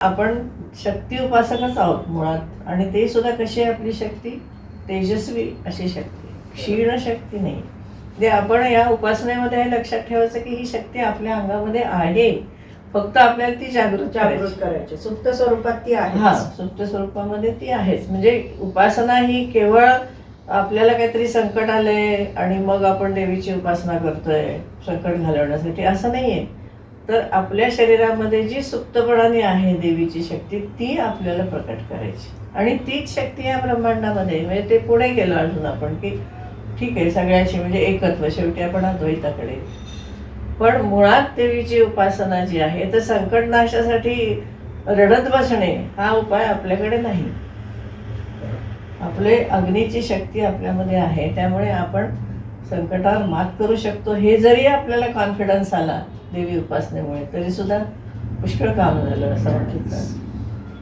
आपण शक्ती उपासकच आहोत मुळात. आणि ते सुद्धा कशी आहे आपली शक्ती? तेजस्वी अशी शक्ती. क्षीण शक्ती नाही. जे आपण या उपासनेमध्ये हे लक्षात ठेवायचं की ही शक्ती आपल्या अंगामध्ये आहे. फक्त आपल्याला ती जागृत जागृत करायची. सुप्त स्वरूपात ती हा आहे सुप्त स्वरूपामध्ये ती आहेच. म्हणजे उपासना ही केवळ आपल्याला काहीतरी संकट आले आणि मग आपण देवीची उपासना करतोय संकट घालवण्यासाठी. असं नाहीये. तर आपल्या शरीरामध्ये जी सुप्तपणाने आहे देवीची शक्ती ती आपल्याला प्रकट करायची. आणि तीच शक्ती या ब्रह्मांडामध्ये म्हणजे ते पुढे गेलो अजून आपण की ठीक आहे सगळ्याची म्हणजे एकत्व. शेवटी आपण अद्वैताकडे. पण मुळात देवीची उपासना जी आहे तर संकट नाशासाठी रडत बसणे हा उपाय आपल्याकडे नाही. आपले अग्नीची शक्ती आपल्यामध्ये आहे. त्यामुळे आपण संकटावर मात करू शकतो हे जरी आपल्याला कॉन्फिडन्स आला देवी उपासनेमुळे तरी सुद्धा पुष्कळ काम झालं असं वाटतं.